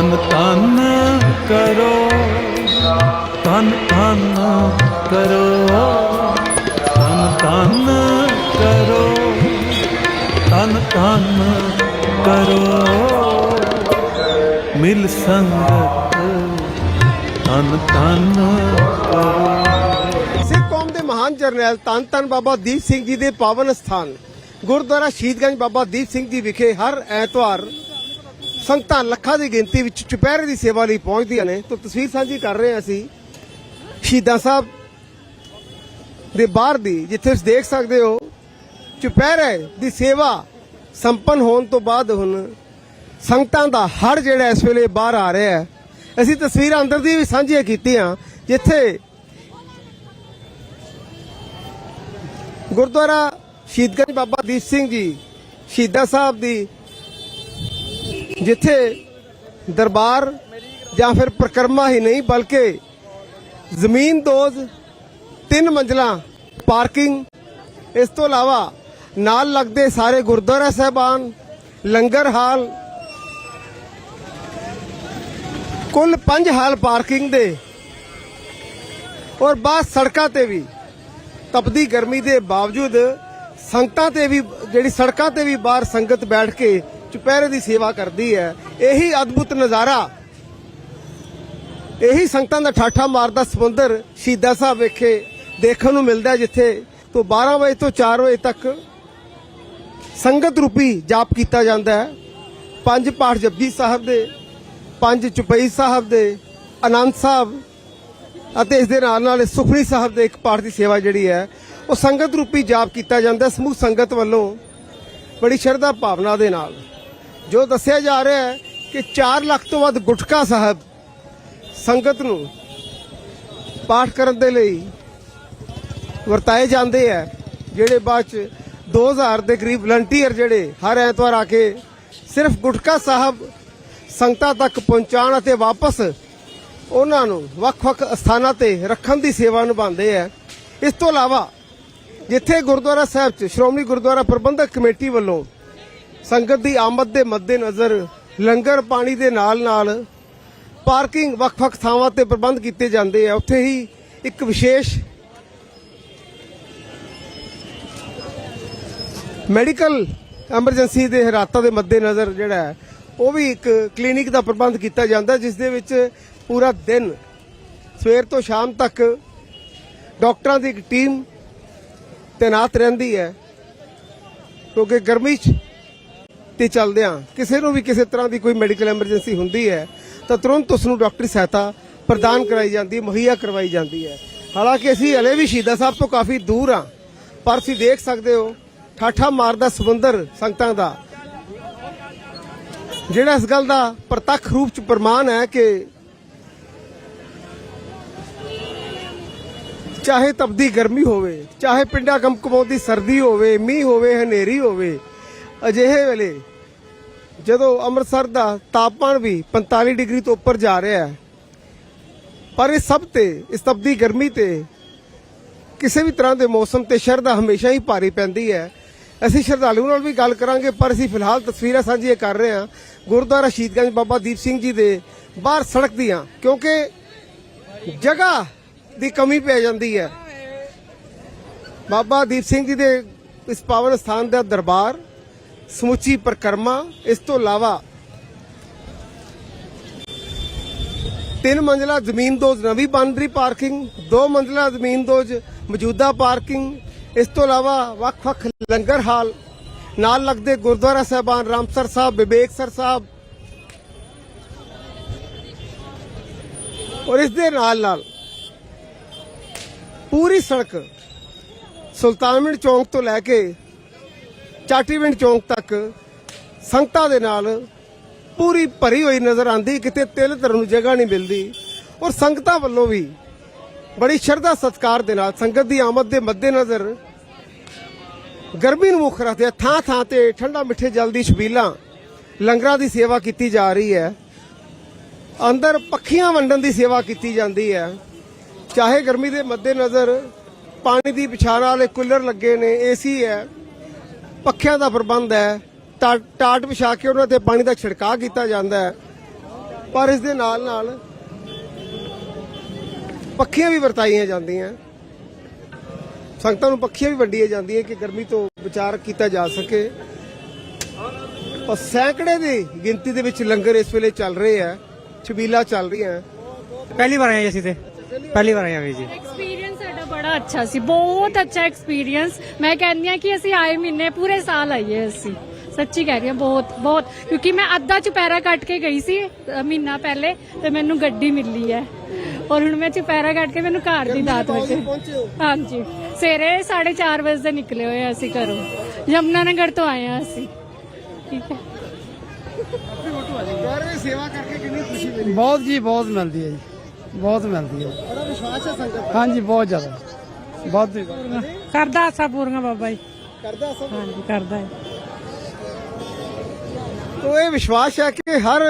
ਤਨ ਤਨ ਕਰੋ, ਤਨ ਤਨ ਕਰੋ, ਤਨ ਤਨ ਕਰੋ, ਤਨ ਤਨ ਕਰੋ। ਮਿਲ ਸੰਗਤ, ਤਨ ਤਨ ਕਰੋ। ਸਿੱਖ ਕੌਮ ਦੇ ਮਹਾਨ ਜਰਨੈਲ ਧੰਨ ਧੰਨ ਬਾਬਾ ਦੀਪ ਸਿੰਘ ਜੀ ਦੇ ਪਾਵਨ ਸਥਾਨ, ਗੁਰਦੁਆਰਾ ਸ਼ਹੀਦਗੰਜ ਬਾਬਾ ਦੀਪ ਸਿੰਘ ਜੀ ਵਿਖੇ ਹਰ ਐਤਵਾਰ ਸੰਗਤਾਂ ਲੱਖਾਂ ਦੀ ਗਿਣਤੀ ਵਿੱਚ ਚੁਪਹਿਰੇ ਦੀ ਸੇਵਾ ਲਈ ਪਹੁੰਚਦੀਆਂ ਨੇ। ਤਾਂ ਤਸਵੀਰ ਸਾਂਝੀ ਕਰ ਰਹੇ ਹਾਂ ਅਸੀਂ। ਸ਼ਹੀਦਾਂ ਸਾਹਿਬ ਦੇ ਬਾਹਰ ਦੀ, ਜਿੱਥੇ ਤੁਸੀਂ ਦੇਖ ਸਕਦੇ ਹੋ, ਚੁਪਹਿਰੇ ਦੀ ਸੇਵਾ ਸੰਪੰਨ ਹੋਣ ਤੋਂ ਬਾਅਦ ਹੁਣ ਸੰਗਤਾਂ ਦਾ ਹੜ ਜਿਹੜਾ ਇਸ ਵੇਲੇ ਬਾਹਰ ਆ ਰਿਹਾ ਹੈ। ਅਸੀਂ ਤਸਵੀਰਾਂ ਅੰਦਰ ਦੀ ਵੀ ਸਾਂਝੀਆਂ ਕੀਤੀਆਂ, ਜਿੱਥੇ ਗੁਰਦੁਆਰਾ ਸ਼ਹੀਦਗੰਜ ਬਾਬਾ ਦੀਪ ਸਿੰਘ ਜੀ, ਸ਼ਹੀਦਾਂ ਸਾਹਿਬ ਦੀ ਜਿੱਥੇ ਦਰਬਾਰ ਜਾਂ ਫਿਰ ਪ੍ਰਕਰਮਾ ਹੀ ਨਹੀਂ, ਬਲਕਿ ਜ਼ਮੀਨ ਦੋਜ਼ ਤਿੰਨ ਮੰਜ਼ਲਾਂ, ਪਾਰਕਿੰਗ, ਇਸ ਤੋਂ ਇਲਾਵਾ ਨਾਲ ਲੱਗਦੇ ਸਾਰੇ ਗੁਰਦੁਆਰਾ ਸਾਹਿਬਾਨ, ਲੰਗਰ ਹਾਲ, ਕੁੱਲ 5 ਹਾਲ ਪਾਰਕਿੰਗ ਦੇ। ਔਰ ਬਾਅਦ ਸੜਕਾਂ ਤੇ ਵੀ, ਤਪਦੀ ਗਰਮੀ ਦੇ ਬਾਵਜੂਦ ਸੰਗਤਾਂ ਤੇ ਵੀ, ਜਿਹੜੀ ਸੜਕਾਂ ਤੇ ਵੀ ਬਾਹਰ ਸੰਗਤ ਬੈਠ ਕੇ ਚੁਪਹਿਰੇ ਦੀ ਸੇਵਾ ਕਰਦੀ ਹੈ, ਇਹੀ ਅਦਭੁਤ ਨਜ਼ਾਰਾ। ਇਹੀ ਸੰਗਤਾਂ ਦਾ ਠਾਠਾ ਮਾਰਦਾ ਸਮੁੰਦਰ ਸ਼ਹੀਦਾਂ ਸਾਹਿਬ ਵਿਖੇ ਦੇਖਣ ਨੂੰ ਮਿਲਦਾ ਜਿੱਥੇ ਤੋਂ 12 ਵਜੇ ਤੋਂ 4 ਵਜੇ ਤੱਕ ਸੰਗਤ ਰੂਪੀ ਜਾਪ ਕੀਤਾ ਜਾਂਦਾ ਹੈ। ਪੰਜ ਪਾਠ ਜਪਜੀ ਸਾਹਿਬ ਦੇ, ਪੰਜ ਚੁਪਈ ਸਾਹਿਬ ਦੇ, ਆਨੰਦ ਸਾਹਿਬ ਅਤੇ ਇਸ ਦੇ ਨਾਲ ਨਾਲ ਸੁਖਨੀ ਸਾਹਿਬ ਦੇ ਇੱਕ ਪਾਠ ਦੀ ਸੇਵਾ ਜਿਹੜੀ ਹੈ, ਉਹ ਸੰਗਤ ਰੂਪੀ ਜਾਪ ਕੀਤਾ ਜਾਂਦਾ ਸਮੂਹ ਸੰਗਤ ਵੱਲੋਂ ਬੜੀ ਸ਼ਰਧਾ ਭਾਵਨਾ ਦੇ ਨਾਲ। ਜੋ ਦੱਸਿਆ ਜਾ ਰਿਹਾ ਹੈ ਕਿ 4 ਲੱਖ ਤੋਂ ਵੱਧ ਗੁਟਕਾ ਸਾਹਿਬ ਸੰਗਤ ਨੂੰ ਪਾਠ ਕਰਨ ਦੇ ਲਈ ਵਰਤਾਏ ਜਾਂਦੇ ਆ, ਜਿਹੜੇ ਬਾਅਦ ਚ 2000 ਦੇ ਕਰੀਬ ਵਲੰਟੀਅਰ ਜਿਹੜੇ ਹਰ ਐਤਵਾਰ ਆ ਕੇ ਸਿਰਫ ਗੁਟਕਾ ਸਾਹਿਬ ਸੰਗਤਾਂ ਤੱਕ ਪਹੁੰਚਾਉਣ ਅਤੇ ਵਾਪਸ ਉਹਨਾਂ ਨੂੰ ਵੱਖ-ਵੱਖ ਸਥਾਨਾਂ ਤੇ ਰੱਖਣ ਦੀ ਸੇਵਾ ਨਿਭਾਉਂਦੇ ਆ। ਇਸ ਤੋਂ ਇਲਾਵਾ ਜਿੱਥੇ ਗੁਰਦੁਆਰਾ ਸਾਹਿਬ 'ਚ ਸ਼੍ਰੋਮਣੀ ਗੁਰਦੁਆਰਾ ਪ੍ਰਬੰਧਕ ਕਮੇਟੀ ਵੱਲੋਂ ਸੰਗਤ ਦੀ ਆਮਦ ਦੇ ਮੱਦੇਨਜ਼ਰ ਲੰਗਰ ਪਾਣੀ ਦੇ ਨਾਲ-ਨਾਲ ਪਾਰਕਿੰਗ ਵੱਖ-ਵੱਖ ਥਾਵਾਂ ਤੇ ਪ੍ਰਬੰਧ ਕੀਤੇ ਜਾਂਦੇ ਆ। ਉੱਥੇ ਹੀ ਇੱਕ ਵਿਸ਼ੇਸ਼ ਮੈਡੀਕਲ ਐਮਰਜੈਂਸੀ ਦੇ ਹਾਲਾਤਾਂ ਦੇ ਮੱਦੇਨਜ਼ਰ ਜਿਹੜਾ ਹੈ, ਉਹ ਵੀ ਇੱਕ ਕਲੀਨਿਕ ਦਾ ਪ੍ਰਬੰਧ ਕੀਤਾ ਜਾਂਦਾ, ਜਿਸ ਦੇ ਵਿੱਚ ਪੂਰਾ ਦਿਨ ਸਵੇਰ ਤੋਂ ਸ਼ਾਮ ਤੱਕ ਡਾਕਟਰਾਂ ਦੀ ਇੱਕ ਟੀਮ ਤੈਨਾਤ ਰਹਿੰਦੀ ਹੈ। ਕਿਉਂਕਿ ਗਰਮੀ 'ਚ ਤੇ ਚੱਲਦਿਆਂ ਕਿਸੇ ਨੂੰ ਵੀ ਕਿਸੇ ਤਰ੍ਹਾਂ ਦੀ ਕੋਈ ਮੈਡੀਕਲ ਐਮਰਜੈਂਸੀ ਹੁੰਦੀ ਹੈ, ਤਾਂ ਤੁਰੰਤ ਉਸ ਨੂੰ ਡਾਕਟਰੀ ਸਹਾਇਤਾ ਪ੍ਰਦਾਨ ਕਰਾਈ ਜਾਂਦੀ ਮੁਹੱਈਆ ਕਰਵਾਈ ਜਾਂਦੀ ਹੈ। ਹਾਲਾਂਕਿ ਅਸੀਂ ਹਲੇ ਵੀ ਸ਼ਹੀਦਾਂ ਸਾਹਿਬ ਤੋਂ ਕਾਫੀ ਦੂਰ ਹਾਂ, ਪਰ ਤੁਸੀਂ ਦੇਖ ਸਕਦੇ ਹੋ, ਠਾਠਾ ਮਾਰਦਾ ਸਮੁੰਦਰ ਸੰਗਤਾਂ ਦਾ। ਜਿਹੜਾ ਇਸ ਗੱਲ ਦਾ ਪ੍ਰਤੱਖ ਰੂਪ ਚ ਪ੍ਰਮਾਣ ਹੈ ਕਿ ਚਾਹੇ ਤਪਦੀ ਗਰਮੀ ਹੋਵੇ, ਚਾਹੇ ਪਿੰਡਾ ਕੰਕਮਾਉਂਦੀ ਸਰਦੀ ਹੋਵੇ, ਮੀਂਹ ਹੋਵੇ, ਹਨੇਰੀ ਹੋਵੇ, ਅਜਿਹੇ ਵੇਲੇ ਜਦੋਂ ਅੰਮ੍ਰਿਤਸਰ ਦਾ ਤਾਪਮਾਨ ਵੀ 45 ਡਿਗਰੀ ਤੋਂ ਉੱਪਰ ਜਾ ਰਿਹਾ ਹੈ, ਪਰ ਇਹ ਸਭ ਤੇ, ਇਸ ਤਪਦੀ ਗਰਮੀ ਤੇ ਕਿਸੇ ਵੀ ਤਰ੍ਹਾਂ ਦੇ ਮੌਸਮ ਤੇ ਸ਼ਰਧਾ ਹਮੇਸ਼ਾ ਹੀ ਭਾਰੀ ਪੈਂਦੀ ਹੈ। ਅਸੀਂ ਸ਼ਰਧਾਲੂ ਨਾਲ ਵੀ ਗੱਲ ਕਰਾਂਗੇ, ਪਰ ਅਸੀਂ ਫਿਲਹਾਲ ਤਸਵੀਰਾਂ ਸਾਂਝੀਆਂ ਕਰ ਰਹੇ ਹਾਂ। ਗੁਰਦੁਆਰਾ ਸ਼ਹੀਦਗੰਜ ਬਾਬਾ ਦੀਪ ਸਿੰਘ ਜੀ ਦੇ ਬਾਹਰ ਸੜਕ ਦੀਆਂ, ਕਿਉਂਕਿ ਜਗ੍ਹਾ ਦੀ ਕਮੀ ਪੈ ਜਾਂਦੀ ਹੈ। ਬਾਬਾ ਦੀਪ ਸਿੰਘ ਜੀ ਦੇ ਇਸ ਪਾਵਨ ਸਥਾਨ ਦਾ ਦਰਬਾਰ ਸਮੁੱਚੀ ਪਰਿਕਰਮਾ, ਇਸ ਤੋਂ ਇਲਾਵਾ ਤਿੰਨ ਮੰਜ਼ਲਾ ਜ਼ਮੀਨ ਦੋਜ, ਨਵੀਂ ਬਣ ਪਾਰਕਿੰਗ, ਦੋ ਮੰਜ਼ਲਾ ਜ਼ਮੀਨ ਦੋਜ, ਮੌਜੂਦਾ ਪਾਰਕਿੰਗ, ਇਸ ਤੋਂ ਇਲਾਵਾ ਵੱਖ-ਵੱਖ ਲੰਗਰ ਹਾਲ, ਨਾਲ ਲੱਗਦੇ ਗੁਰਦੁਆਰਾ ਸਾਹਿਬਾਨ ਰਾਮਸਰ ਸਾਹਿਬ ਵਿਵੇਕਸਰ ਸਾਹਿਬ। ਔਰ ਇਸ ਦੇ ਨਾਲ ਨਾਲ ਪੂਰੀ ਸੜਕ ਸੁਲਤਾਨਵਿੰਡ ਚੌਂਕ ਤੋਂ ਲੈ ਕੇ ਚਾਟੀਵਿੰਡ ਚੌਂਕ ਤੱਕ ਸੰਗਤਾਂ ਦੇ ਨਾਲ ਪੂਰੀ ਭਰੀ ਹੋਈ ਨਜ਼ਰ ਆਂਦੀ ਕਿਤੇ ਤਿਲ ਧਰਨ ਨੂੰ ਜਗ੍ਹਾ ਨਹੀਂ ਮਿਲਦੀ। ਔਰ ਸੰਗਤਾਂ ਵੱਲੋਂ ਵੀ ਬੜੀ ਸ਼ਰਧਾ ਸਤਕਾਰ ਦੇ ਨਾਲ ਸੰਗਤ ਦੀ ਆਮਦ ਦੇ ਮੱਦੇਨਜ਼ਰ ਗਰਮੀ ਨੂੰ ਮੁੱਖ ਰੱਖਦੇ ਥਾਂ ਥਾਂ ਤੇ ਠੰਡਾ ਮਿੱਠੇ ਜਲ ਦੀ ਛਬੀਲਾਂ, ਲੰਗਰਾਂ ਦੀ ਸੇਵਾ ਕੀਤੀ ਜਾ ਰਹੀ ਹੈ। ਅੰਦਰ ਪੱਖੀਆਂ ਵੰਡਣ ਦੀ ਸੇਵਾ ਕੀਤੀ ਜਾਂਦੀ ਹੈ। ਚਾਹੇ ਗਰਮੀ ਦੇ ਮੱਦੇਨਜ਼ਰ ਪਾਣੀ ਦੀ ਪਿਛਾਣਾ ਵਾਲੇ ਕੂਲਰ ਲੱਗੇ ਨੇ, ਏਸੀ ਹੈ। ਪੱਖਿਆਂ ਦਾ ਪ੍ਰਬੰਧ ਹੈ ਟਾਟ ਵਿਛਾ ਕੇ ਉਹਨਾਂ ਤੇ ਪਾਣੀ ਦਾ ਛਿੜਕਾਅ ਕੀਤਾ ਜਾਂਦਾ ਹੈ। ਪਰ ਇਸ ਦੇ ਨਾਲ ਨਾਲ ਪੱਖੀਆਂ ਵੀ ਵਰਤਾਈਆਂ ਜਾਂਦੀਆਂ ਸੰਗਤਾਂ ਨੂੰ ਪੱਖੀਆਂ ਵੀ ਵੰਡੀਆਂ ਜਾਂਦੀਆਂ ਕਿ ਗਰਮੀ ਤੋਂ ਵਿਚਾਰ ਕੀਤਾ ਜਾ ਸਕੇ। ਔਰ ਸੈਂਕੜੇ ਦੀ ਗਿਣਤੀ ਦੇ ਵਿੱਚ ਲੰਗਰ ਇਸ ਵੇਲੇ ਚੱਲ ਰਹੇ ਆ ਛਬੀਲਾ ਚੱਲ ਰਹੀਆਂ ਹੈ। ਪਹਿਲੀ ਵਾਰ ਆਏ ਅਸੀਂ ਤੇ। ਪਹਿਲੀ ਵਾਰ ਆਏ ਵੀਰ ਜੀ। ਬੜਾ ਅੱਛਾ ਸੀ ਬਹੁਤ ਅੱਛਾ ਐਕਸਪੀਰੀਅੰਸ ਮੈਂ ਕਹਿੰਦੀ ਆ ਕਿ ਅਸੀਂ ਆਏ ਮਹੀਨੇ ਪੂਰੇ ਸਾਲ ਆਈਏ ਅਸੀਂ। ਸੱਚੀ ਕਹਿ ਰਹੀ ਹਾਂ ਬਹੁਤ ਬਹੁਤ। ਕਿਉਂਕਿ ਮੈਂ ਅੱਧਾ ਚੁਪਹਿਰਾ ਕੱਟ ਕੇ ਗਈ ਸੀ ਅ, ਮਹੀਨਾ ਪਹਿਲੇ ਤੇ ਮੈਨੂੰ ਗੱਡੀ ਮਿਲੀ ਹੈ। ਔਰ ਹੁਣ ਮੈਂ ਚੁਪਹਿਰਾ ਕੱਟ ਕੇ ਮੈਨੂੰ ਘਰ ਦੀ ਦਾਤ ਪਹੁੰਚੇ ਹੋ? ਹਾਂਜੀ। ਸਵੇਰੇ 4:30 ਵਜੇ ਦੇ ਨਿਕਲੇ ਹੋਏ ਆ ਅਸੀਂ ਘਰੋਂ। ਯਮਨਾ ਨਗਰ ਤੋਂ ਆਏ ਆ ਅਸੀਂ। ਠੀਕ ਹੈ। ਗੁਰਦੁਆਰੇ ਸੇਵਾ ਕਰਕੇ ਕਿੰਨੀ ਖੁਸ਼ੀ ਮਿਲੀ? ਬਹੁਤ ਜੀ ਬਹੁਤ ਮਿਲਦੀ ਹੈ ਜੀ। ਬਹੁਤ ਮਿਲਦੀ ਹੈ। ਬੜਾ ਵਿਸ਼ਵਾਸ ਹੈ ਸੰਗਤ ਹਾਂਜੀ ਬਹੁਤ ਜ਼ਿਆਦਾ। ਬਹੁਤ ਹੀ ਕਰਦਾ ਆਸਾ ਪੂਰੀਆਂ ਬਾਬਾ ਜੀ। ਕਰਦਾ ਸਭ ਹਾਂਜੀ ਕਰਦਾ ਹੈ ਤੋ ਇਹ ਵਿਸ਼ਵਾਸ ਹੈ ਕਿ ਹਰ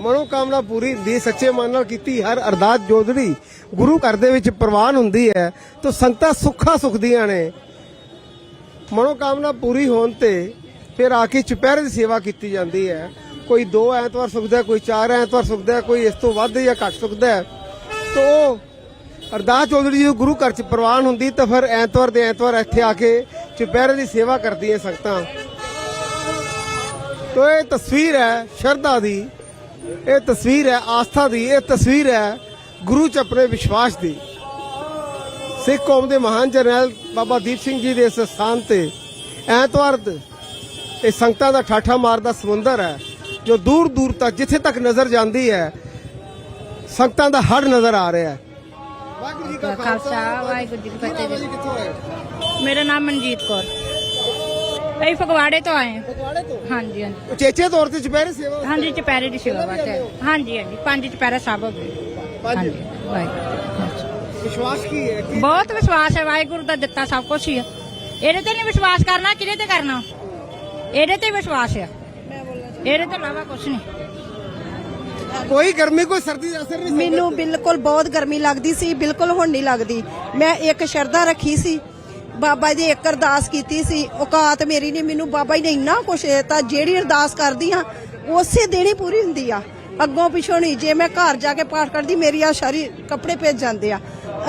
ਮਨੋਕਾਮਨਾ ਪੂਰੀ ਦੀ ਸੱਚੇ ਮਨ ਨਾਲ ਕੀਤੀ ਹਰ ਅਰਦਾਸ ਜੋਦੜੀ ਗੁਰੂ ਘਰ ਦੇ ਵਿੱਚ ਪ੍ਰਵਾਨ ਹੁੰਦੀ ਹੈ ਤਾਂ ਸੰਗਤਾਂ ਸੁੱਖਾਂ ਸੁਖਦੀਆਂ ਨੇ। ਮਨੋਕਾਮਨਾ ਪੂਰੀ ਹੋਣ ਤੇ ਫਿਰ ਆ ਕੇ ਚੁਪਹਿਰੇ ਦੀ ਸੇਵਾ ਕੀਤੀ ਜਾਂਦੀ ਹੈ। ਕੋਈ ਦੋ ਐਤਵਾਰ ਸੁਖਦਾ ਹੈ, ਕੋਈ ਚਾਰ ਐਤਵਾਰ ਸੁਖਦਾ ਹੈ, ਕੋਈ ਇਸ ਤੋਂ ਵੱਧ ਜਾਂ ਘੱਟ ਸੁਖਦਾ ਹੈ। ਤੋ ਅਰਦਾਸ ਚੌਧਰੀ ਜੀ ਨੂੰ ਗੁਰੂ ਘਰ ਚ ਪ੍ਰਵਾਨ ਹੁੰਦੀ ਤਾਂ ਫਿਰ ਐਤਵਾਰ ਦੇ ਐਤਵਾਰ ਇੱਥੇ ਆ ਕੇ ਚੁਪਹਿਰੇ ਦੀ ਸੇਵਾ ਕਰਦੀਆਂ ਸੰਗਤਾਂ। ਤੋ ਇਹ ਤਸਵੀਰ ਹੈ ਸ਼ਰਧਾ ਦੀ, ਇਹ ਤਸਵੀਰ ਹੈ ਆਸਥਾ ਦੀ, ਇਹ ਤਸਵੀਰ ਹੈ ਗੁਰੂ ਚ ਆਪਣੇ ਵਿਸ਼ਵਾਸ ਦੀ। ਸਿੱਖ ਕੌਮ ਦੇ ਮਹਾਨ ਜਰਨੈਲ ਬਾਬਾ ਦੀਪ ਸਿੰਘ ਜੀ ਦੇ ਇਸ ਸਥਾਨ ਤੇ ਐਤਵਾਰ ਇਹ ਸੰਗਤਾਂ ਦਾ ਠਾਠਾ ਮਾਰਦਾ ਸਮੁੰਦਰ ਹੈ, ਜੋ ਦੂਰ ਦੂਰ ਤੱਕ, ਜਿੱਥੇ ਤੱਕ ਨਜ਼ਰ ਜਾਂਦੀ ਹੈ, ਸੰਗਤਾਂ ਦਾ ਹੜ ਨਜ਼ਰ ਆ ਰਿਹਾ ਹੈ। ਵਾਹਿਗੁਰੂ ਜੀ ਕਾ ਖਾਲਸਾ ਵਾਹਿਗੁਰੂ ਜੀ ਕੀ ਫਤਿਹ। ਜੀ। ਕਿੱਥੋਂ ਆਏ? ਮੇਰਾ ਨਾਮ ਮਨਜੀਤ ਕੌਰ। ਅਸੀਂ ਫਗਵਾੜੇ ਤੋਂ ਆਏ ਹਾਂ। ਫਗਵਾੜੇ ਤੋਂ? ਹਾਂਜੀ ਹਾਂਜੀ। ਉਚੇਚੇ ਤੌਰ ਤੇ ਚੁਪਹਿਰੇ ਸੇਵਾ ਹਾਂਜੀ ਚੁਪਹਿਰੇ ਦੀ ਸੇਵਾ ਵਾਸਤੇ ਹਾਂਜੀ ਹਾਂਜੀ। ਪੰਜ ਚੁਪਹਿਰਾ ਸਾਹਿਬ ਹੋ ਗਏ। ਪੰਜ। ਹਾਂਜੀ ਵਾਹਿਗੁਰੂ। ਵਿਸ਼ਵਾਸ ਕੀ ਹੈ? ਕਿ ਬਹੁਤ ਵਿਸ਼ਵਾਸ ਹੈ। ਵਾਹਿਗੁਰੂ ਦਾ ਦਿੱਤਾ ਸਭ ਕੁਝ ਹੀ ਆ। ਇਹਦੇ ਤੇ ਨਹੀਂ ਵਿਸ਼ਵਾਸ ਕਰਨਾ ਕਿਹਦੇ ਤੇ ਕਰਨਾ? ਇਹਦੇ ਤੇ ਵਿਸ਼ਵਾਸ ਆ। ਇਹਦੇ ਤੋਂ ਇਲਾਵਾ ਕੁਝ ਨਹੀਂ ਕੋਈ ਗਰਮੀ ਕੋਈ ਸਰਦੀ ਦਾ ਅਸਰ ਨਹੀਂ ਮੈਨੂੰ ਬਿਲਕੁਲ ਬਹੁਤ ਗਰਮੀ ਲੱਗਦੀ ਸੀ ਬਿਲਕੁਲ ਹੁਣ ਨਹੀਂ ਲੱਗਦੀ। ਮੈਂ ਇੱਕ ਸ਼ਰਧਾ ਰੱਖੀ ਸੀ ਬਾਬਾ ਜੀ ਇੱਕ ਅਰਦਾਸ ਕੀਤੀ ਸੀ ਔਕਾਤ ਮੇਰੀ ਨਹੀਂ ਮੈਨੂੰ ਬਾਬਾ ਜੀ ਨੇ ਇੰਨਾ ਕੁਛ ਦਿੱਤਾ ਜਿਹੜੀ ਅਰਦਾਸ ਕਰਦੀ ਆ ਉਸੇ ਦਿਨ ਹੀ ਪੂਰੀ ਹੁੰਦੀ ਆ। ਅੱਗੋਂ ਪਿਛੋਂ ਨਹੀਂ ਜੇ ਮੈਂ ਘਰ ਜਾ ਕੇ ਪਾਠ ਕਰਦੀ ਮੇਰੀ ਆ ਸਾਰੀ ਕੱਪੜੇ ਭੇਜ ਜਾਂਦੇ ਆ।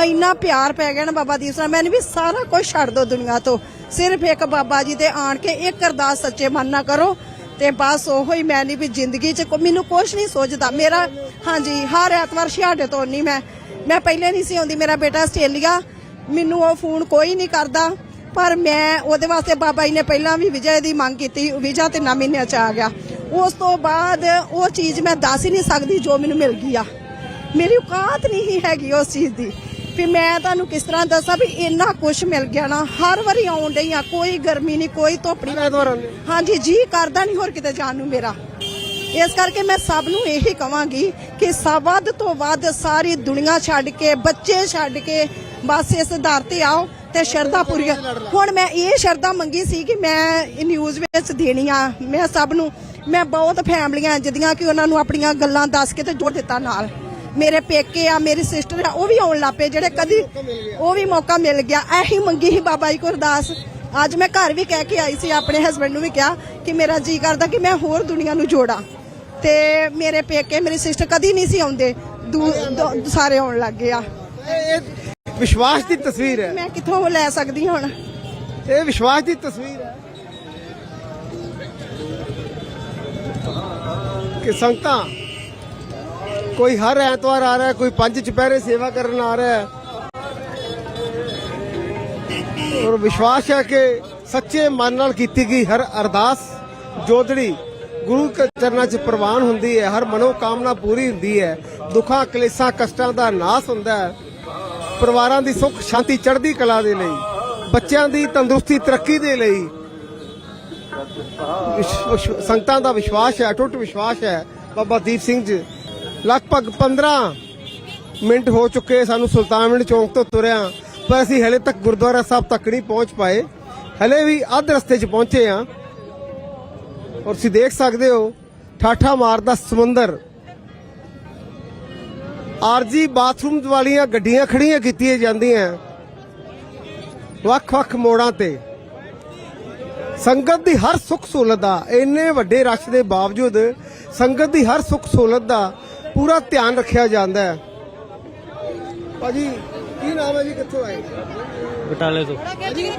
ਇੰਨਾ ਪਿਆਰ ਪੈ ਗਿਆ ਨਾ ਬਾਬਾ ਦੀਪ ਸਿੰਘ ਮੈਨੂੰ ਵੀ ਸਾਰਾ ਕੁਝ ਛੱਡ ਦੋ ਦੁਨੀਆ ਤੋਂ। ਸਿਰਫ ਇੱਕ ਬਾਬਾ ਜੀ ਤੇ ਆਣ ਕੇ ਇੱਕ ਅਰਦਾਸ ਸੱਚੇ ਮਨ ਨਾਲ ਕਰੋ ਤੇ ਬਸ ਉਹੋ ਹੀ ਮੈਂ ਨਹੀਂ ਵੀ ਜ਼ਿੰਦਗੀ 'ਚ ਕੋ- ਮੈਨੂੰ ਕੁਝ ਨਹੀਂ ਸੋਚਦਾ। ਮੇਰਾ ਹਾਂਜੀ, ਹਰ ਐਤਵਾਰ ਛਿਆਟੇ ਤੋਂ ਨਹੀਂ ਮੈਂ। ਮੈਂ ਪਹਿਲੇ ਨਹੀਂ ਸੀ ਆਉਂਦੀ, ਮੇਰਾ ਬੇਟਾ ਆਸਟ੍ਰੇਲੀਆ। ਮੈਨੂੰ ਉਹ ਫੋਨ ਕੋਈ ਨਹੀਂ ਕਰਦਾ। ਪਰ ਮੈਂ ਉਹਦੇ ਵਾਸਤੇ ਬਾਬਾ ਜੀ ਨੇ ਪਹਿਲਾਂ ਵੀ ਵਿਜੇ ਦੀ ਮੰਗ ਕੀਤੀ, ਵਿਜਾ ਤੇ ਨਾ ਮਹੀਨਿਆਂ ਚ ਆ ਗਿਆ। ਉਸ ਤੋਂ ਬਾਅਦ ਉਹ ਚੀਜ਼ ਮੈਂ ਦੱਸ ਹੀ ਨਹੀਂ ਸਕਦੀ ਜੋ ਮੈਨੂੰ ਮਿਲ ਗਈ ਆ। ਮੇਰੀ ਔਕਾਤ ਨਹੀਂ ਹੈਗੀ ਉਸ ਚੀਜ਼ ਦੀ। ਵੀ ਮੈਂ ਤੁਹਾਨੂੰ ਕਿਸ ਤਰ੍ਹਾਂ ਦੱਸਾਂ ਵੀ ਇੰਨਾ ਕੁਝ ਮਿਲ ਗਿਆ ਨਾ ਹਰ ਵਾਰੀ ਆਉਣ ਡਈ ਆ ਕੋਈ ਗਰਮੀ ਨਹੀਂ ਕੋਈ ਧੁੱਪ ਨਹੀਂ। ਹਾਂਜੀ ਜੀ ਕਰਦਾ ਨਹੀਂ ਹੋਰ ਕਿਤੇ ਜਾਣ ਨੂੰ ਮੇਰਾ। ਇਸ ਕਰਕੇ ਮੈਂ ਸਭ ਨੂੰ ਇਹੀ ਕਵਾਂਗੀ ਕਿ ਵੱਧ ਤੋਂ ਵੱਧ ਸਾਰੀ ਦੁਨੀਆ ਛੱਡ ਕੇ ਬੱਚੇ ਛੱਡ ਕੇ ਬਸ ਇਸ ਆਧਾਰ ਤੇ ਆਓ ਤੇ ਸ਼ਰਧਾ ਪੂਰੀ ਹੁਣ ਮੈਂ ਇਹ ਸ਼ਰਧਾ ਮੰਗੀ ਸੀ ਕਿ ਮੈਂ ਨਿਊਜ਼ ਵਿੱਚ ਦੇਣੀ ਆ। ਮੈਂ ਸਭ ਨੂੰ ਮੈਂ ਬਹੁਤ ਫੈਮਲੀਆਂ ਜਿਹਦੀਆਂ ਕਿ ਉਹਨਾਂ ਨੂੰ ਆਪਣੀਆਂ ਗੱਲਾਂ ਦੱਸ ਕੇ ਤੇ ਜੋੜ ਦਿੱਤਾ ਨਾਲ। ਮੇਰੇ ਪੇਕੇ ਆ ਮੇਰੀ ਸਿਸਟਰ ਆ ਉਹ ਵੀ ਆਉਣ ਲੱਪੇ ਜਿਹੜੇ ਕਦੀ ਉਹ ਵੀ ਮੌਕਾ ਮਿਲ ਗਿਆ। ਇਹੀ ਮੰਗੀ ਸੀ ਬਾਬਾ ਜੀ ਕੋਲ ਅਰਦਾਸ ਅੱਜ ਮੈਂ ਘਰ ਵੀ ਕਹਿ ਕੇ ਆਈ ਸੀ ਆਪਣੇ ਹਸਬੰਡ ਨੂੰ ਵੀ ਕਿਹਾ ਕਿ ਮੇਰਾ ਜੀ ਕਰਦਾ ਕਿ ਮੈਂ ਹੋਰ ਦੁਨੀਆ ਨੂੰ ਜੋੜਾਂ। ਤੇ ਮੇਰੇ ਪੇਕੇ ਮੇਰੀ ਸਿਸਟਰ ਕਦੀ ਨਹੀਂ ਸੀ ਆਉਂਦੇ। ਸਾਰੇ ਆਉਣ ਲੱਗ ਗਏ ਆ। ਇਹ ਵਿਸ਼ਵਾਸ ਦੀ ਤਸਵੀਰ ਹੈ। ਮੈਂ ਕਿੱਥੋਂ ਲੈ ਸਕਦੀ ਹੁਣ? ਇਹ ਵਿਸ਼ਵਾਸ ਦੀ ਤਸਵੀਰ ਹੈ ਕਿ ਸੰਗਤਾਂ ਕੋਈ ਹਰ ਐਤਵਾਰ ਆ ਰਿਹਾ, ਕੋਈ ਪੰਜ ਚੁਪਹਿਰੇ ਸੇਵਾ ਕਰਨ ਆ ਰਿਹਾ। ਹੈ ਔਰ ਵਿਸ਼ਵਾਸ ਹੈ ਕਿ ਸੱਚੇ ਮਨ ਨਾਲ ਕੀਤੀ ਗਈ ਹਰ ਅਰਦਾਸ ਜੋਦੜੀ ਗੁਰੂ ਕੇ ਚਰਨਾਂ 'ਚ ਪ੍ਰਵਾਨ ਹੁੰਦੀ ਹੈ, ਹਰ ਮਨੋ ਕਾਮਨਾ ਪੂਰੀ ਹੁੰਦੀ ਹੈ, ਦੁੱਖਾਂ, ਕਲੇਸ਼ਾਂ, ਕਸ਼ਟਾਂ ਦਾ ਨਾਸ ਹੁੰਦਾ ਹੈ। ਪਰਿਵਾਰਾਂ ਦੀ ਸੁੱਖ, ਸ਼ਾਂਤੀ, ਚੜ੍ਹਦੀ ਕਲਾ ਦੇ ਲਈ, ਬੱਚਿਆਂ ਦੀ ਤੰਦਰੁਸਤੀ, ਤਰੱਕੀ ਦੇ ਲਈ। ਸੰਗਤਾਂ ਦਾ ਵਿਸ਼ਵਾਸ ਹੈ ਟੁੱਟ ਵਿਸ਼ਵਾਸ ਹੈ। ਬਾਬਾ ਦੀਪ ਸਿੰਘ ਜੀ ਲਗਭਗ 15 ਮਿੰਟ ਹੋ ਚੁੱਕੇ ਸਾਨੂੰ ਸੁਲਤਾਨਵਿੰਡ ਚੌਂਕ ਤੋਂ ਤੁਰਿਆ, ਪਰ ਅਸੀਂ ਹਲੇ ਤੱਕ ਗੁਰਦੁਆਰਾ ਸਾਹਿਬ ਤੱਕ ਨਹੀਂ ਪਹੁੰਚ ਪਾਏ। ਹਲੇ ਵੀ ਅੱਧ ਰਸਤੇ 'ਚ ਪਹੁੰਚੇ ਆ ਔਰ ਤੁਸੀਂ ਦੇਖ ਸਕਦੇ ਹੋ, ਠਾਠਾ ਮਾਰਦਾ ਸਮੁੰਦਰ। ਆਰਜੀ ਬਾਥਰੂਮ ਵਾਲੀਆਂ ਗੱਡੀਆਂ ਖੜੀਆਂ ਕੀਤੀਆਂ ਜਾਂਦੀਆਂ ਵੱਖ-ਵੱਖ ਮੋੜਾਂ ਤੇ। ਸੰਗਤ ਦੀ ਹਰ ਸੁੱਖ ਸਹੂਲਤ ਦਾ, ਇੰਨੇ ਵੱਡੇ ਰਸ਼ ਦੇ ਬਾਵਜੂਦ ਸੰਗਤ ਦੀ ਹਰ ਸੁੱਖ ਸਹੂਲਤ ਦਾ ਪੂਰਾ ਧਿਆਨ ਰੱਖਿਆ ਜਾਂਦਾ ਹੈ। ਭਾਜੀ ਕੀ ਨਾਮ ਹੈ ਜੀ? ਕਿੱਥੋਂ ਆਏ? ਬਟਾਲੇ ਤੋਂ।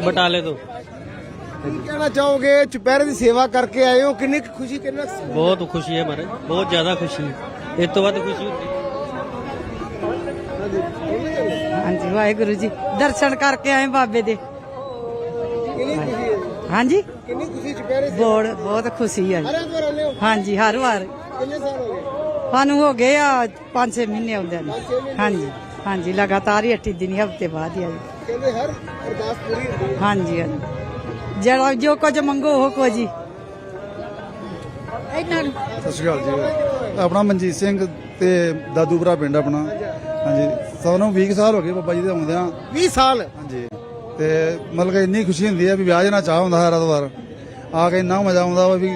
ਬਟਾਲੇ ਤੋਂ। ਕੀ ਕਹਿਣਾ ਚਾਹੋਗੇ? ਚੁਪਹਿਰੇ ਦੀ ਸੇਵਾ ਕਰਕੇ ਆਏ ਹੋ। ਕਿੰਨੀ ਕੁ ਖੁਸ਼ੀ ਕਿੰਨਾ ਕੁ- ਬਹੁਤ ਖੁਸ਼ੀ ਹੈ ਮਹਾਰਾਜ। ਬਹੁਤ ਜ਼ਿਆਦਾ ਖੁਸ਼ੀ। ਹੈ ਇਸ ਤੋਂ ਵੱਧ ਖੁਸ਼ੀ ਹੁੰਦੀ। ਹਾਂਜੀ ਵਾਹਿਗੁਰੂ ਜੀ। ਦਰਸ਼ਨ ਕਰਕੇ ਆਏ ਬਾਬੇ ਦੇ। ਕਿੰਨੀ ਖੁਸ਼ੀ ਹੈ ਹਾਂਜੀ? ਕਿੰਨੀ ਖੁਸ਼ੀ ਚੁਪਹਿਰੇ ਦੀ ਬਹੁਤ ਬਹੁਤ ਖੁਸ਼ੀ ਹੈ ਹਰ ਐਤਵਾਰ ਆਉਂਦੇ ਹੋ? ਹਾਂਜੀ ਹਰ ਵਾਰ। ਕਿੰਨੇ ਸਾਲ ਹੋ ਗਏ? ਸਾਨੂੰ ਹੋ ਗਏ ਆ 5-6 ਮਹੀਨੇ ਆਉਂਦੇ ਨੇ। ਹਾਂਜੀ ਹਾਂਜੀ ਲਗਾਤਾਰ ਹੀ 8 ਦਿਨ ਹਫ਼ਤੇ ਬਾਅਦ ਹੀ ਆ ਜੀ ਕਹਿੰਦੇ ਹਰ ਅਰਦਾਸ ਪੂਰੀ ਹੁੰਦੀ ਹੈ। ਹਾਂਜੀ ਹਾਂਜੀ। ਜਿਹੜਾ ਜੋ ਕੁਝ ਮੰਗੋ ਉਹ ਇਹਨਾਂ ਨੂੰ ਸਤਿ ਸ਼੍ਰੀ ਅਕਾਲ ਜੀ। ਆਪਣਾ ਮਨਜੀਤ ਸਿੰਘ ਤੇ ਦਾਦੂਪੁਰਾ ਪਿੰਡ ਆਪਣਾ। ਹਾਂਜੀ ਸਾਨੂੰ 20 ਸਾਲ ਹੋ ਗਏ ਬਾਬਾ ਜੀ ਦੇ ਆਉਂਦਿਆਂ। 20 ਸਾਲ? ਹਾਂਜੀ ਤੇ ਮਤਲਬ ਕਿ ਇੰਨੀ ਖੁਸ਼ੀ ਹੁੰਦੀ ਹੈ ਵੀ ਵਿਆਹ ਜਨਾ ਚਾਹ ਹੁੰਦਾ ਹਰ ਐਤਵਾਰ। ਆ ਕੇ ਇੰਨਾ ਮਜ਼ਾ ਆਉਂਦਾ ਵਾ ਵੀ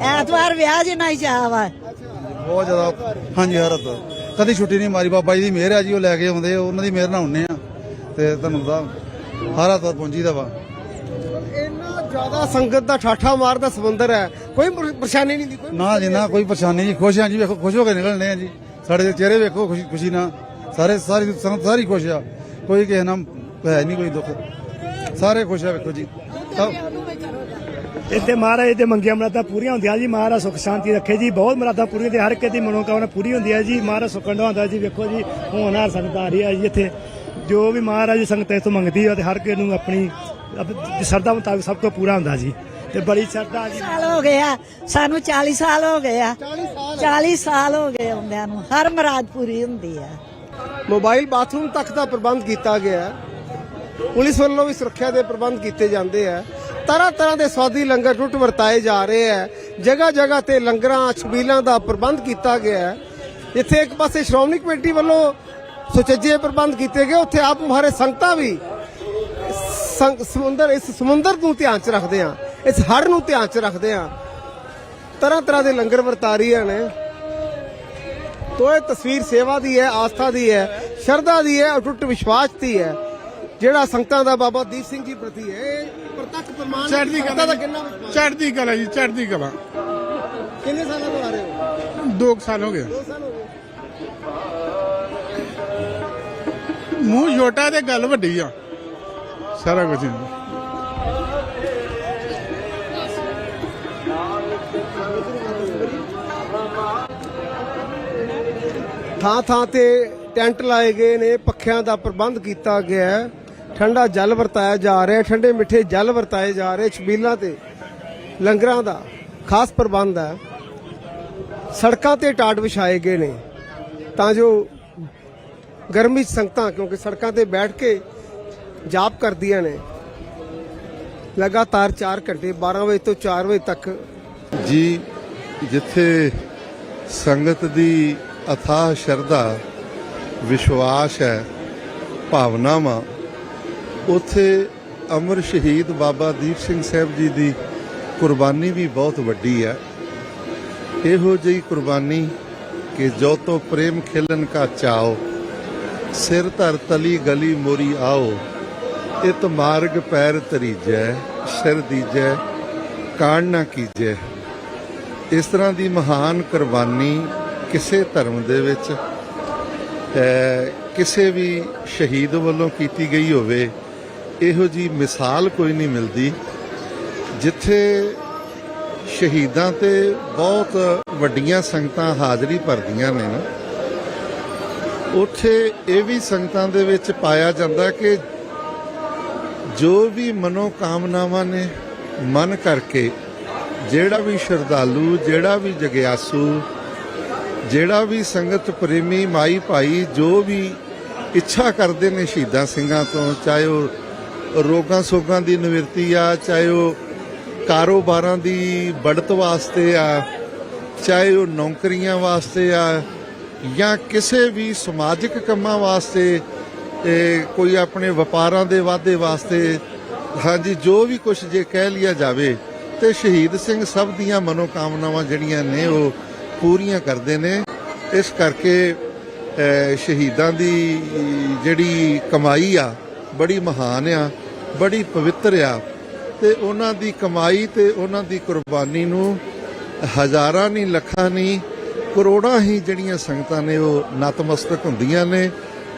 ਐਤਵਾਰ ਵਿਆਹ ਜੇ ਨਹੀਂ ਚਾਹ ਵਾ। ਬਹੁਤ ਜ਼ਿਆਦਾ ਹਾਂਜੀ ਹਰ ਐਤਵਾਰ ਕਦੀ ਛੁੱਟੀ ਨਹੀਂ ਮਾਰੀ ਬਾਬਾ ਜੀ ਦੀ ਮਿਹਰ ਆ ਜੀ ਉਹ ਲੈ ਕੇ ਆਉਂਦੇ ਉਹਨਾਂ ਦੀ ਮਿਹਰ ਨਾਲ ਆਉਂਦੇ ਆ। ਤੇ ਤੁਹਾਨੂੰ ਦਾ ਹਰ ਐਤਵਾਰ ਪਹੁੰਚੀਦਾ ਵਾ। ਇੰਨਾ ਜ਼ਿਆਦਾ ਸੰਗਤ ਦਾ ਠਾਠਾ ਮਾਰਦਾ ਸਮੁੰਦਰ ਹੈ। ਕੋਈ ਪਰ- ਪਰੇਸ਼ਾਨੀ ਨਹੀਂ ਦੀ ਕੋਈ ਨਾ ਜੀ ਨਾ ਕੋਈ ਪਰੇਸ਼ਾਨੀ ਨਹੀਂ ਖੁਸ਼ ਆ ਜੀ ਵੇਖੋ ਖੁਸ਼ ਹੋ ਕੇ ਨਿਕਲਣੇ ਆ ਜੀ। ਸਾਡੇ ਚਿਹਰੇ ਵੇਖੋ ਖੁਸ਼ੀ ਖੁਸ਼ੀ ਨਾਲ। ਸਾਰੇ ਸਾਰੀ ਸੰਗਤ ਸਾਰੀ ਖੁਸ਼ ਆ। ਕੋਈ ਕਿਸੇ ਨਾਲ ਹੈ ਨਹੀਂ ਕੋਈ ਦੁੱਖ। ਸਾਰੇ ਖੁਸ਼ ਆ ਵੇਖੋ ਜੀ। ਸਭ ਇੱਥੇ ਮਹਾਰਾਜ ਦੇ ਮੰਗੀਆਂ ਮਰਾਦਾਂ ਪੂਰੀਆਂ ਹੁੰਦੀਆਂ ਜੀ ਮਹਾਰਾਜ ਸੁਖ ਸ਼ਾਂਤੀ ਰੱਖੇ ਜੀ ਬਹੁਤ ਮਰਾਦਾਂ ਪੂਰੀਆਂ ਤੇ ਹਰ ਇੱਕ ਦੀ ਮਨੋਕਾਮਨਾ ਪੂਰੀ ਹੁੰਦੀ ਹੈ ਜੀ ਮਹਾਰਾਜ ਸੁਖਣ ਹੁੰਦਾ ਜੀ ਵੇਖੋ ਜੀ ਹੋਣਹਾਰ ਸੰਗਤ ਆ ਰਹੀ ਹੈ ਜੀ ਇੱਥੇ। ਜੋ ਵੀ ਮਹਾਰਾਜ ਸੰਗਤ ਇੱਥੋਂ ਮੰਗਦੀ ਹੈ ਤੇ ਹਰ ਕਿਸੇ ਨੂੰ ਆਪਣੀ ਸ਼ਰਧਾ ਮੁਤਾਬਕ ਸਭ ਤੋਂ ਪੂਰਾ ਹੁੰਦਾ ਜੀ। ਤੇ ਬੜੀ ਸ਼ਰਧਾ ਜੀ। ਸਾਲ ਹੋ ਗਏ ਆ ਸਾਨੂੰ 40 ਸਾਲ ਹੋ ਗਏ ਆ। 40 ਸਾਲ। 40 ਸਾਲ ਹੋ ਗਏ ਆਉਂਦਿਆਂ ਨੂੰ ਹਰ ਮਰਾਦ ਪੂਰੀ ਹੁੰਦੀ ਆ। ਮੋਬਾਈਲ ਬਾਥਰੂਮ ਤੱਕ ਦਾ ਪ੍ਰਬੰਧ ਕੀਤਾ ਗਿਆ ਹੈ। ਪੁਲਿਸ ਵੱਲੋਂ ਵੀ ਸੁਰੱਖਿਆ ਦੇ ਪ੍ਰਬੰਧ ਕੀਤੇ ਜਾਂਦੇ ਆ। ਤਰ੍ਹਾਂ ਤਰ੍ਹਾਂ ਦੇ ਸਵਾਦੀ ਲੰਗਰ ਟੁੱਟ ਵਰਤਾਏ ਜਾ ਰਹੇ ਹੈ। ਜਗ੍ਹਾ ਜਗ੍ਹਾ ਤੇ ਲੰਗਰਾਂ, ਛਬੀਲਾਂ ਦਾ ਪ੍ਰਬੰਧ ਕੀਤਾ ਗਿਆ ਹੈ। ਇੱਥੇ ਇੱਕ ਪਾਸੇ ਸ਼੍ਰੋਮਣੀ ਕਮੇਟੀ ਵੱਲੋਂ ਸੁਚੱਜੇ ਪ੍ਰਬੰਧ ਕੀਤੇ ਗਏ। ਉੱਥੇ ਆਪ ਮੁਹਾਰੇ ਸੰਗਤਾਂ ਵੀ ਸੰਗ- ਸਮੁੰਦਰ, ਇਸ ਸਮੁੰਦਰ ਨੂੰ ਧਿਆਨ 'ਚ ਰੱਖਦੇ ਆ ਇਸ ਹੜ ਨੂੰ ਧਿਆਨ 'ਚ ਰੱਖਦੇ ਆ ਤਰ੍ਹਾਂ ਤਰ੍ਹਾਂ ਦੇ ਲੰਗਰ ਵਰਤਾ ਰਹੀਆਂ ਨੇ। ਤੋ ਇਹ ਤਸਵੀਰ ਸੇਵਾ ਦੀ ਹੈ, ਆਸਥਾ ਦੀ ਹੈ, ਸ਼ਰਧਾ ਦੀ ਹੈ, ਅਟੁੱਟ ਵਿਸ਼ਵਾਸ ਦੀ ਹੈ। ਜਿਹੜਾ ਸੰਗਤਾਂ ਦਾ ਬਾਬਾ ਦੀਪ ਸਿੰਘ ਜੀ ਪ੍ਰਤੀ ਹੈ ਇਹ ਪ੍ਰਤੱਖ ਪ੍ਰਮਾਣ ਹੈ ਚੜ੍ਹਦੀ ਸੰਗਤਾਂ ਦਾ ਕਲਾ ਕਿੰਨਾ ਵਿਸ਼ਵਾਸ ਚੜ੍ਹਦੀ ਕਲਾ ਜੀ ਚੜ੍ਹਦੀ ਕਲਾ। ਹੈ। ਕਿੰਨੇ ਸਾਲਾਂ ਤੋਂ ਆ ਰਹੇ ਹੋ? ਦੋ ਕੁ ਸਾਲ ਹੋ ਗਏ। ਦੋ ਸਾਲ ਹੋ ਗਏ। ਮੂੰਹ ਛੋਟਾ ਤੇ ਗੱਲ ਵੱਡੀ ਆ। ਸਾਰਾ ਕੁਝ ਥਾਂ ਥਾਂ ਤੇ ਟੈਂਟ ਲਾਏ ਗਏ ਨੇ ਪੱਖਿਆਂ ਦਾ ਪ੍ਰਬੰਧ ਕੀਤਾ ਗਿਆ ਹੈ। ਠੰਡਾ ਜਲ ਵਰਤਾਇਆ ਜਾ ਰਿਹਾ, ਠੰਡੇ ਮਿੱਠੇ ਜਲ ਵਰਤਾਏ ਜਾ ਰਹੇ ਛਬੀਲਾਂ ਤੇ, ਲੰਗਰਾਂ ਦਾ ਖਾਸ ਪ੍ਰਬੰਧ ਹੈ। ਸੜਕਾਂ ਤੇ ਟਾਟ ਵਿਛਾਏ ਗਏ ਨੇ। ਤਾਂ ਜੋ ਗਰਮੀ ਸੰਗਤਾਂ, ਕਿਉਂਕਿ ਸੜਕਾਂ ਤੇ ਬੈਠ ਕੇ ਜਾਪ ਕਰਦੀਆਂ ਨੇ। ਲਗਾਤਾਰ 4 ਘੰਟੇ 12 ਵਜੇ ਤੋਂ 4 ਵਜੇ ਤੱਕ। ਜੀ, ਜਿੱਥੇ ਸੰਗਤ ਦੀ ਅਥਾਹ ਸ਼ਰਧਾ, ਵਿਸ਼ਵਾਸ ਹੈ, ਭਾਵਨਾਵਾਂ ਉੱਥੇ ਅਮਰ ਸ਼ਹੀਦ ਬਾਬਾ ਦੀਪ ਸਿੰਘ ਸਾਹਿਬ ਜੀ ਦੀ ਕੁਰਬਾਨੀ ਵੀ ਬਹੁਤ ਵੱਡੀ ਹੈ। ਇਹੋ ਜਿਹੀ ਕੁਰਬਾਨੀ ਕਿ ਜੋ ਤੋ ਪ੍ਰੇਮ ਖਿਲਨ ਕਾ ਚਾਓ ਸਿਰ ਧਰ ਤਲੀ ਗਲੀ ਮੋਰੀ ਆਓ, ਇਤ ਮਾਰਗ ਪੈਰ ਤਰੀਜੈ ਸਿਰ ਦੀਜੈ, ਕਾਣ ਨਾ ਕੀਜੈ। ਇਸ ਤਰ੍ਹਾਂ ਦੀ ਮਹਾਨ ਕੁਰਬਾਨੀ ਕਿਸੇ ਧਰਮ ਦੇ ਵਿੱਚ ਕਿਸੇ ਵੀ ਸ਼ਹੀਦ ਵੱਲੋਂ ਕੀਤੀ ਗਈ ਹੋਵੇ ਇਹੋ ਜੀ ਮਿਸਾਲ ਕੋਈ ਨਹੀਂ ਮਿਲਦੀ ਜਿੱਥੇ ਸ਼ਹੀਦਾਂ ਤੇ ਬਹੁਤ ਵੱਡੀਆਂ ਸੰਗਤਾਂ ਹਾਜ਼ਰੀ ਭਰਦੀਆਂ ਨੇ ਨਾ। ਉੱਥੇ ਇਹ ਵੀ ਸੰਗਤਾਂ ਦੇ ਵਿੱਚ ਪਾਇਆ ਜਾਂਦਾ ਕਿ ਜੋ ਵੀ ਮਨੋ ਕਾਮਨਾਵਾਂ ਨੇ ਮਨ ਕਰਕੇ ਜਿਹੜਾ ਵੀ ਸ਼ਰਧਾਲੂ, ਜਿਹੜਾ ਵੀ ਜਗਿਆਸੂ, ਜਿਹੜਾ ਵੀ ਸੰਗਤ ਪ੍ਰੇਮੀ, ਮਾਈ ਭਾਈ ਜੋ ਵੀ ਇੱਛਾ ਕਰਦੇ ਨੇ ਸ਼ਹੀਦਾਂ ਸਿੰਘਾਂ ਤੋਂ, ਚਾਹੇ ਉਹ ਰੋਗਾਂ ਸੋਗਾਂ ਦੀ ਨਿਵਰਤੀ ਆ, ਚਾਹੇ ਉਹ ਕਾਰੋਬਾਰਾਂ ਦੀ ਬੜਤ ਵਾਸਤੇ ਆ, ਚਾਹੇ ਉਹ ਨੌਕਰੀਆਂ ਵਾਸਤੇ ਆ, ਜਾਂ ਕਿਸੇ ਵੀ ਸਮਾਜਿਕ ਕੰਮਾਂ ਵਾਸਤੇ ਕੋਈ ਆਪਣੇ ਵਪਾਰਾਂ ਦੇ ਵਾਧੇ ਵਾਸਤੇ, ਹਾਂਜੀ, ਜੋ ਵੀ ਕੁਝ ਜੇ ਕਹਿ ਲਿਆ ਜਾਵੇ, ਤੇ ਸ਼ਹੀਦ ਸਿੰਘ ਸਭ ਦੀਆਂ ਮਨੋਕਾਮਨਾਵਾਂ ਜਿਹੜੀਆਂ ਨੇ, ਉਹ ਪੂਰੀਆਂ ਕਰਦੇ ਨੇ। ਇਸ ਕਰਕੇ ਸ਼ਹੀਦਾਂ ਦੀ ਜਿਹੜੀ ਕਮਾਈ ਆ, ਬੜੀ ਮਹਾਨ ਆ। ਬੜੀ ਪਵਿੱਤਰ ਆ ਤੇ ਉਹਨਾਂ ਦੀ ਕਮਾਈ ਤੇ ਉਹਨਾਂ ਦੀ ਕੁਰਬਾਨੀ ਨੂੰ ਹਜ਼ਾਰਾਂ ਨਹੀਂ ਲੱਖਾਂ ਨਹੀਂ ਕਰੋੜਾਂ ਹੀ ਜਿਹੜੀਆਂ ਸੰਗਤਾਂ ਨੇ ਉਹ ਨਤਮਸਤਕ ਹੁੰਦੀਆਂ ਨੇ।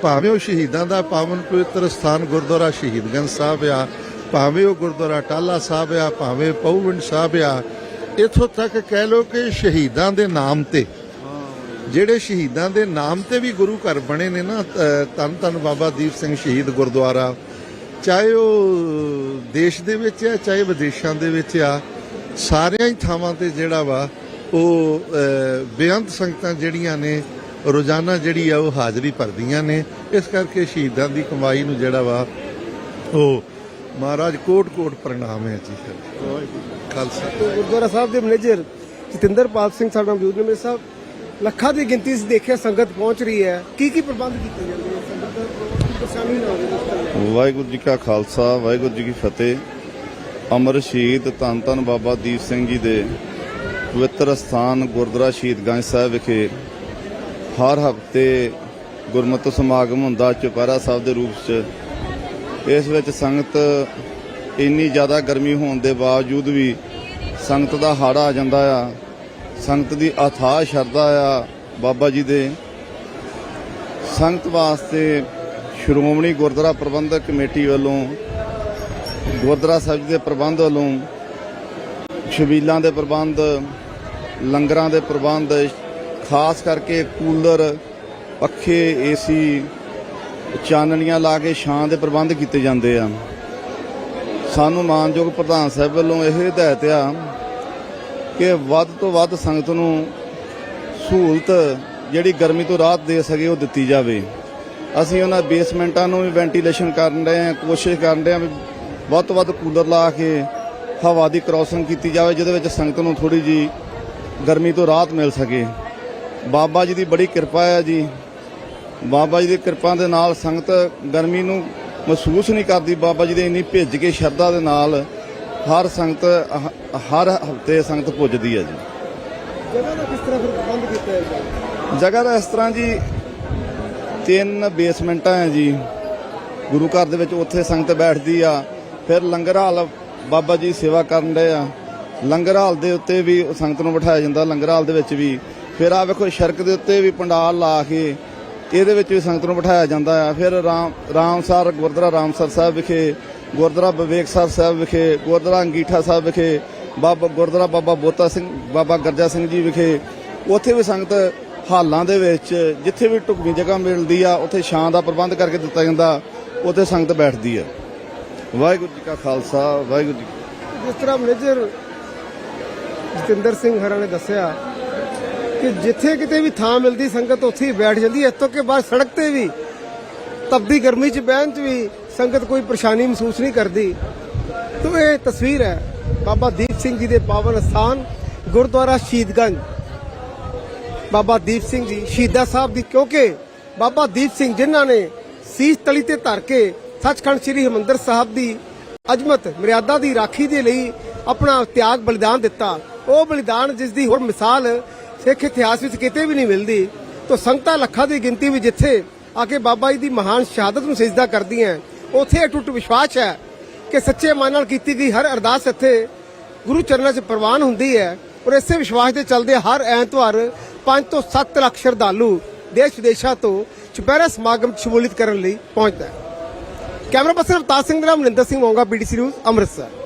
ਭਾਵੇਂ ਉਹ ਸ਼ਹੀਦਾਂ ਦਾ ਪਾਵਨ ਪਵਿੱਤਰ ਸਥਾਨ ਗੁਰਦੁਆਰਾ ਸ਼ਹੀਦਗੰਜ ਸਾਹਿਬ ਆ, ਭਾਵੇਂ ਉਹ ਗੁਰਦੁਆਰਾ ਟਾਲਾ ਸਾਹਿਬ ਆ, ਭਾਵੇਂ ਪਉਵਿੰਡ ਸਾਹਿਬ ਆ, ਇਥੋਂ ਤੱਕ ਕਹਿ ਲਓ ਕਿ ਸ਼ਹੀਦਾਂ ਦੇ ਨਾਮ ਤੇ, ਜਿਹੜੇ ਸ਼ਹੀਦਾਂ ਦੇ ਨਾਮ ਤੇ ਵੀ ਗੁਰੂ ਘਰ ਬਣੇ ਨੇ ਨਾ ਤਨ ਧੰਨ ਧੰਨ ਬਾਬਾ ਦੀਪ ਸਿੰਘ ਸ਼ਹੀਦ ਗੁਰਦੁਆਰਾ ਚਾਹੇ ਉਹ ਦੇਸ਼ ਦੇ ਵਿੱਚ ਆ, ਚਾਹੇ ਵਿਦੇਸ਼ਾਂ ਦੇ ਵਿੱਚ ਆ, ਸਾਰਿਆਂ ਹੀ ਥਾਵਾਂ ਤੇ ਜਿਹੜਾ ਵਾ, ਉਹ ਬੇਅੰਤ ਸੰਗਤਾਂ ਜਿਹੜੀਆਂ ਨੇ, ਰੋਜ਼ਾਨਾ ਜਿਹੜੀ ਆ, ਉਹ ਹਾਜ਼ਰੀ ਭਰਦੀਆਂ ਨੇ। ਇਸ ਕਰਕੇ ਸ਼ਹੀਦਾਂ ਦੀ ਕਮਾਈ ਨੂੰ ਜਿਹੜਾ ਵਾ, ਉਹ ਮਹਾਰਾਜ ਕੋਟ ਕੋਟ ਪ੍ਰਣਾਮ ਹੈ ਜੀ। ਖਾਲਸਾ। ਗੁਰਦੁਆਰਾ ਸਾਹਿਬ ਦੇ ਮੈਨੇਜਰ ਜਤਿੰਦਰਪਾਲ ਸਿੰਘ ਸਾਡਾ ਮੌਜੂਦ ਨੇ। ਮੇਰੇ ਸਾਹਿਬ, ਲੱਖਾਂ ਦੀ ਗਿਣਤੀ 'ਚ ਦੇਖਿਆ ਸੰਗਤ ਪਹੁੰਚ ਰਹੀ ਹੈ। ਕੀ ਕੀ ਪ੍ਰਬੰਧ ਕੀਤੇ ਜਾਂਦੇ ਨੇ? ਸੰਗਤ ਦਾ ਵਾਹਿਗੁਰੂ ਜੀ ਕਾ ਖਾਲਸਾ, ਵਾਹਿਗੁਰੂ ਜੀ ਕੀ ਫਤਿਹ। ਅਮਰ ਸ਼ਹੀਦ ਧੰਨ ਧੰਨ ਬਾਬਾ ਦੀਪ ਸਿੰਘ ਜੀ ਦੇ ਪਵਿੱਤਰ ਸਥਾਨ ਗੁਰਦੁਆਰਾ ਸ਼ਹੀਦਗੰਜ ਸਾਹਿਬ ਵਿਖੇ ਹਰ ਹਫ਼ਤੇ ਗੁਰਮਤਿ ਸਮਾਗਮ ਹੁੰਦਾ ਚੁਪਹਿਰਾ ਸਾਹਿਬ ਦੇ ਰੂਪ 'ਚ। ਇਸ ਵਿੱਚ ਸੰਗਤ ਇੰਨੀ ਜ਼ਿਆਦਾ ਗਰਮੀ ਹੋਣ ਦੇ ਬਾਵਜੂਦ ਵੀ ਸੰਗਤ ਦਾ ਹਾੜਾ ਆ ਜਾਂਦਾ ਆ। ਸੰਗਤ ਦੀ ਅਥਾਹ ਸ਼ਰਧਾ ਆ ਬਾਬਾ ਜੀ ਦੇ। ਸੰਗਤ ਵਾਸਤੇ ਸ਼੍ਰੋਮਣੀ ਗੁਰਦੁਆਰਾ ਪ੍ਰਬੰਧਕ ਕਮੇਟੀ ਵੱਲੋਂ, ਗੁਰਦੁਆਰਾ ਸਾਹਿਬ ਜੀ ਦੇ ਪ੍ਰਬੰਧ ਵੱਲੋਂ ਛਬੀਲਾਂ ਦੇ ਪ੍ਰਬੰਧ, ਲੰਗਰਾਂ ਦੇ ਪ੍ਰਬੰਧ, ਖਾਸ ਕਰਕੇ ਕੂਲਰ, ਪੱਖੇ, ਏਸੀ, ਚਾਨਣੀਆਂ ਲਾ ਕੇ ਛਾਂ ਦੇ ਪ੍ਰਬੰਧ ਕੀਤੇ ਜਾਂਦੇ ਆ। ਸਾਨੂੰ ਮਾਨਯੋਗ ਪ੍ਰਧਾਨ ਸਾਹਿਬ ਵੱਲੋਂ ਇਹ ਹਦਾਇਤ ਆ ਕਿ ਵੱਧ ਤੋਂ ਵੱਧ ਸੰਗਤ ਨੂੰ ਸਹੂਲਤ ਜਿਹੜੀ ਗਰਮੀ ਤੋਂ ਰਾਹਤ ਦੇ ਸਕੇ ਉਹ ਦਿੱਤੀ ਜਾਵੇ। ਅਸੀਂ ਉਹਨਾਂ ਬੇਸਮੈਂਟਾਂ ਨੂੰ ਵੀ ਵੈਂਟੀਲੇਸ਼ਨ ਕਰਨ ਰਹੇ ਹਾਂ ਕੋਸ਼ਿਸ਼ ਕਰਨ ਰਹੇ ਹਾਂ ਵੀ ਵੱਧ ਤੋਂ ਵੱਧ ਕੂਲਰ ਲਾ ਕੇ ਹਵਾ ਦੀ ਕ੍ਰਾਸਿੰਗ ਕੀਤੀ ਜਾਵੇ ਜਿਹਦੇ ਵਿੱਚ ਸੰਗਤ ਨੂੰ ਥੋੜੀ ਜੀ ਗਰਮੀ ਤੋਂ ਰਾਹਤ ਮਿਲ ਸਕੇ। ਬਾਬਾ ਜੀ ਦੀ ਬੜੀ ਕਿਰਪਾ ਹੈ ਜੀ। ਬਾਬਾ ਜੀ ਦੀ ਕਿਰਪਾ ਦੇ ਨਾਲ ਸੰਗਤ ਗਰਮੀ ਨੂੰ ਮਹਿਸੂਸ ਨਹੀਂ ਕਰਦੀ ਬਾਬਾ ਜੀ ਦੇ ਇੰਨੀ ਭਿੱਜ ਕੇ ਸ਼ਰਧਾ ਦੇ ਨਾਲ ਹਰ ਸੰਗਤ ਹਰ ਹਫ਼ਤੇ ਸੰਗਤ ਪੁੱਜਦੀ ਹੈ ਜੀ। ਜਗ੍ਹਾ ਦਾ ਕਿਸ ਤਰ੍ਹਾਂ ਫਿਰ ਪ੍ਰਬੰਧ ਕੀਤਾ ਹੈ ਜਗ੍ਹਾ ਦਾ ਇਸ ਤਰ੍ਹਾਂ ਜੀ ਤਿੰਨ ਬੇਸਮੈਂਟਾਂ ਹੈ ਜੀ। ਗੁਰੂ ਘਰ ਦੇ ਵਿੱਚ ਉੱਥੇ ਸੰਗਤ ਬੈਠਦੀ ਆ। ਫਿਰ ਲੰਗਰ ਹਾਲ ਬਾਬਾ ਜੀ ਸੇਵਾ ਕਰਨ ਦੇ ਆ। ਲੰਗਰ ਹਾਲ ਦੇ ਉੱਤੇ ਵੀ ਸੰਗਤ ਨੂੰ ਬਿਠਾਇਆ ਜਾਂਦਾ, ਲੰਗਰ ਹਾਲ ਦੇ ਵਿੱਚ ਵੀ। ਫਿਰ ਆ ਵੇਖੋ ਸ਼ਰਕ ਦੇ ਉੱਤੇ ਵੀ ਪੰਡਾਲ ਲਾ ਕੇ ਇਹਦੇ ਵਿੱਚ ਵੀ ਸੰਗਤ ਨੂੰ ਬਿਠਾਇਆ ਜਾਂਦਾ ਆ। ਫਿਰ ਰਾਮ, ਰਾਮਸਰ, ਗੁਰਦੁਆਰਾ ਰਾਮਸਰ ਸਾਹਿਬ ਵਿਖੇ, ਗੁਰਦੁਆਰਾ ਵਿਵੇਕਸਰ ਸਾਹਿਬ ਵਿਖੇ, ਗੁਰਦੁਆਰਾ ਅੰਗੀਠਾ ਸਾਹਿਬ ਵਿਖੇ, ਬਾਬਾ, ਗੁਰਦੁਆਰਾ ਬਾਬਾ ਬੋਤਾ ਸਿੰਘ, ਬਾਬਾ ਗਰਜਾ ਸਿੰਘ ਜੀ ਵਿਖੇ। ਉੱਥੇ ਵੀ ਸੰਗਤ ਹਾਲਾਂ ਦੇ ਵਿੱਚ ਜਿੱਥੇ ਵੀ ਢੁਕਵੀਂ ਜਗ੍ਹਾ ਮਿਲਦੀ ਆ, ਉੱਥੇ ਛਾਂ ਦਾ ਪ੍ਰਬੰਧ ਕਰਕੇ ਦਿੱਤਾ ਜਾਂਦਾ, ਉੱਥੇ ਸੰਗਤ ਬੈਠਦੀ ਆ। ਵਾਹਿਗੁਰੂ ਜੀ ਕਾ ਖਾਲਸਾ, ਵਾਹਿਗੁਰੂ ਜੀ ਜਿਸ ਤਰ੍ਹਾਂ ਮੈਨੇਜਰ ਜਤਿੰਦਰ ਸਿੰਘ ਹਰਾਂ ਨੇ ਦੱਸਿਆ ਕਿ ਜਿੱਥੇ ਕਿਤੇ ਵੀ ਥਾਂ ਮਿਲਦੀ ਸੰਗਤ ਉੱਥੇ ਹੀ ਬੈਠ ਜਾਂਦੀ ਹੈ ਇਸ ਤੋਂ ਕਿ ਬਾਅਦ ਸੜਕ ਤੇ ਵੀ ਤਪਦੀ ਗਰਮੀ 'ਚ ਬਹਿਣ 'ਚ ਵੀ ਸੰਗਤ ਕੋਈ ਪਰੇਸ਼ਾਨੀ ਮਹਿਸੂਸ ਨਹੀਂ ਕਰਦੀ। ਤੋ ਇਹ ਤਸਵੀਰ ਹੈ ਬਾਬਾ ਦੀਪ ਸਿੰਘ ਜੀ ਦੇ ਪਾਵਨ ਸਥਾਨ ਗੁਰਦੁਆਰਾ ਸ਼ਹੀਦਗੰਜ। ਬਾਬਾ ਦੀਪ ਸਿੰਘ ਜੀ ਸ਼ਹੀਦਾ ਸਾਹਿਬ ਦੀ ਕਿਉਂਕਿ ਬਾਬਾ ਦੀਪ ਸਿੰਘ ਜਿਨ੍ਹਾਂ ਨੇ ਸੀਸ ਤਲੀ ਤੇ ਧਰ ਕੇ ਸੱਚਖੰਡ ਸ੍ਰੀ ਹਰਿਮੰਦਰ ਸਾਹਿਬ ਦੀ ਅਜਮਤ, ਮਰਿਆਦਾ ਦੀ ਰਾਖੀ ਦੇ ਲਈ ਆਪਣਾ ਤਿਆਗ ਬਲੀਦਾਨ ਦਿੱਤਾ। ਉਹ ਬਲੀਦਾਨ ਜਿਸ ਦੀ ਹੋਰ ਮਿਸਾਲ ਸਿੱਖ ਇਤਿਹਾਸ ਵਿੱਚ ਕਿਤੇ ਵੀ ਨਹੀਂ ਮਿਲਦੀ। ਤੋਂ ਸੰਗਤਾਂ ਲੱਖਾਂ ਦੀ ਗਿਣਤੀ ਵਿੱਚ ਜਿੱਥੇ ਆ ਕੇ ਬਾਬਾ ਜੀ ਦੀ ਮਹਾਨ ਸ਼ਹਾਦਤ ਨੂੰ ਸਜਦਾ ਕਰਦੀਆਂ ਉੱਥੇ ਅਟੁੱਟ ਵਿਸ਼ਵਾਸ ਹੈ ਕਿ ਸੱਚੇ ਮਨ ਨਾਲ ਕੀਤੀ ਗਈ ਹਰ ਅਰਦਾਸ ਇੱਥੇ ਗੁਰੂ ਚਰਨਾਂ 'ਚ ਪ੍ਰਵਾਨ ਹੁੰਦੀ ਹੈ ਔਰ ਇਸੇ ਵਿਸ਼ਵਾਸ ਦੇ ਚੱਲਦੇ ਹਰ ਐਤਵਾਰ 5 ਤੋਂ 7 ਲੱਖ ਸ਼ਰਧਾਲੂ ਦੇਸ਼ ਵਿਦੇਸ਼ਾਂ ਤੋਂ ਚੁਪਹਿਰਾ ਸਮਾਗਮ ਸ਼ਮੂਲੀਅਤ ਕਰਨ ਲਈ ਪਹੁੰਚਦਾ ਹੈ ਕੈਮਰਾ ਪਰਸਨ ਅਵਤਾਰ ਸਿੰਘ ਦੇ ਨਾਲ ਮਨਿੰਦਰ ਸਿੰਘ ਮੋਂਗਾ ਬੀਡੀਸੀ ਨਿਊਜ਼ ਅੰਮ੍ਰਿਤਸਰ।